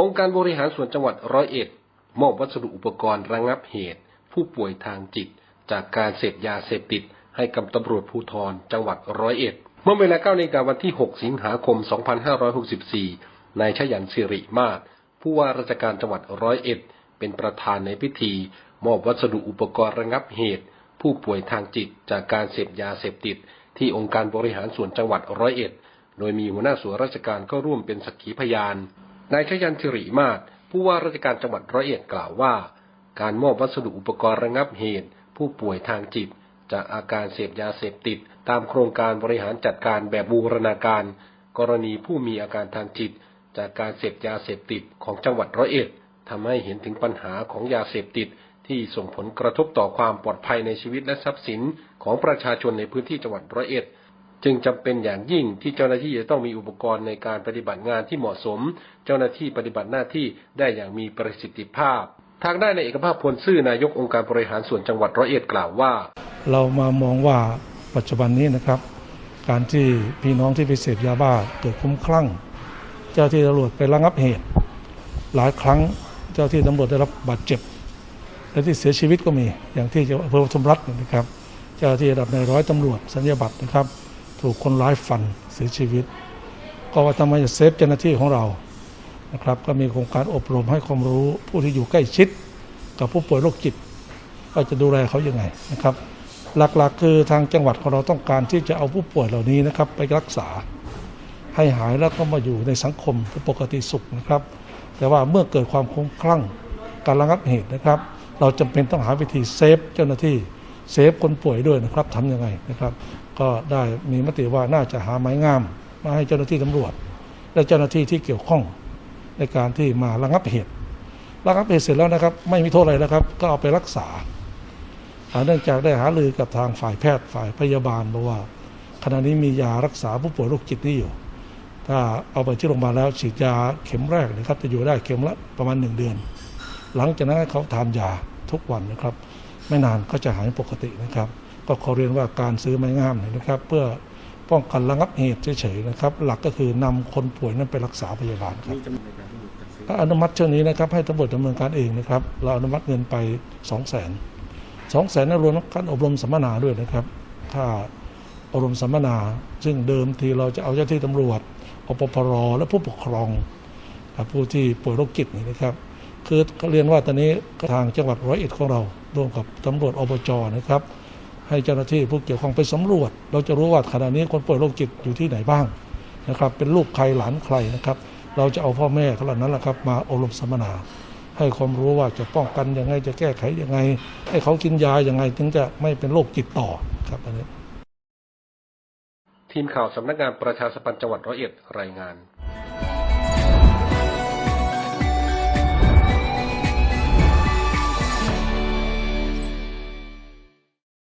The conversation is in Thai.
องค์การบริหารส่วนจังหวัดร้อยเอ็ดมอบวัสดุอุปกรณ์ระงับเหตุ ผู้ป่วยทางจิต จากการเสพยาเสพติด ให้กับตำรวจภูธรจังหวัดร้อยเอ็ดเมื่อเวลา9นาฬิกาวันที่ 6 สิงหาคม 2564 นายชยันสิริมาศผู้ว่าราชการจังหวัดร้อยเอ็ด เป็นประธานในพิธี มอบวัสดุอุปกรณ์ระงับเหตุ ผู้ป่วยทางจิตจากการเสพยาเสพติด ที่องค์การบริหารส่วนจังหวัดร้อยเอ็ด โดยมีหัวหน้าส่วนราชการก็ร่วมเป็นสักขีพยาน นายชยันสิริมาศผู้ว่าราชการจังหวัดร้อยเอ็ดกล่าวว่า การมอบวัสดุอุปกรณ์ระงับเหตุ ผู้ป่วยทางจิต จากอาการเสพยาเสพติด ตามโครงการบริหารจัดการแบบบูรณาการ กรณีผู้มีอาการทางจิต จากการเสพยาเสพติดของจังหวัดร้อยเอ็ดทำให้เห็นถึงปัญหาของยาเสพติดที่ส่งผลกระทบต่อความปลอดภัยในชีวิตและทรัพย์สินของประชาชนในพื้นที่จังหวัดร้อยเอ็ด จึงจำเป็นอย่างยิ่งที่เจ้าหน้าที่จะต้องมีอุปกรณ์ในการปฏิบัติงานที่เหมาะสม เจ้าหน้าที่ปฏิบัติหน้าที่ได้อย่างมีประสิทธิภาพ ทางด้านในเอกภาพพลซื่อนายกองค์การบริหารส่วนจังหวัดร้อยเอ็ดกล่าวว่า เรามามองว่าปัจจุบันนี้นะครับ การที่พี่น้องที่ไปเสพยาบ้าเกิดคุ้มคลั่ง เจ้าที่ตำรวจไประงับเหตุ หลายครั้งเจ้าที่ตำรวจได้รับบาดเจ็บ และที่เสียชีวิตก็มีอย่างที่จังหวัดอำเภอปทุมรัฐเนี่ยนะครับ เจ้าที่ระดับในร้อยตำรวจสัญญาบัตรนะครับ ถูกคนร้ายฟันเสียชีวิต ก็ว่าทำไมจะเซฟเจ้าหน้าที่ของเรานะครับก็มีโครงการอบรมให้ความรู้ผู้ที่อยู่ใกล้ชิด กับผู้ป่วยโรคจิตว่าจะดูแลเขายังไงนะครับ หลักๆ คือทางจังหวัดของเราต้องการที่จะเอาผู้ป่วยเหล่านี้นะครับ ไปรักษา ให้หายแล้วก็มาอยู่ในสังคมปกติสุขนะครับ แต่ว่าเมื่อเกิดความคลุ้มคลั่งการระงับเหตุนะครับ เราจำเป็นต้องหาวิธีเซฟเจ้าหน้าที่ เซฟคนป่วยด้วยนะครับทำยังไงนะครับ ก็ได้มีมติว่าน่าจะหาไม้งาม มาให้เจ้าหน้าที่ตำรวจ และเจ้าหน้าที่ที่เกี่ยวข้องในการที่มาระงับเหตุระงับเหตุเสร็จแล้วนะครับ ไม่มีโทษอะไรแล้วครับ ก็เอาไปรักษาเนื่องจากได้หารือกับทางฝ่ายแพทย์ฝ่ายพยาบาลบอกว่า ขณะนี้มียารักษาผู้ป่วยโรคจิตนี่อยู่ ถ้าเอาไปที่โรงพยาบาลแล้วฉีดยาเข็มแรกนะครับ จะอยู่ได้เข็มละประมาณหนึ่งเดือน หลังจากนั้นเขาทานยาทุกวันนะครับ ไม่นานก็จะหายปกตินะครับ ก็ขอเรียนว่าการซื้อไม้งามเนี่ยนะครับ เพื่อป้องกันระงับเหตุเฉยๆนะครับ หลักก็คือนำคนป่วยนั้นไปรักษาพยาบาลครับถ้าอนุมัติเช่นนี้นะครับ ให้ตำรวจดำเนินการเองนะครับ เราอนุมัติเงินไป2 0 0 0 0นสองแสนรวมทั้งการอบรมสัมมนาด้วยนะครับ ถ้าอบรมสัมมนา ซึ่งเดิมทีเราจะเอาเจ้าที่ตำรวจอปปรและผู้ปกครองอ่าผู้ที่ป่วยโรคจิตนี่นะครับ คือเรียนว่าตอนนี้ทางจังหวัดร้อยเอ็ดของเราร่วมกับตำรวจอบจนะครับ ให้เจ้าหน้าที่ผู้เกี่ยวข้องไปสำรวจ เราจะรู้ว่าขณะนี้คนป่วยโรคจิตอยู่ที่ไหนบ้างนะครับ เป็นลูกใครหลานใครนะครับ เราจะเอาพ่อแม่เขาเหล่านั้นแหละครับ มาอบรมสัมมนา ให้ความรู้ว่าจะป้องกันยังไงจะแก้ไขยังไง ให้เขากินยายังไง ถึงจะไม่เป็นโรคจิตต่อครับอันนี้ทีมข่าวสำนักงานประชาสัมพันธ์จังหวัดร้อยเอ็ดรายงาน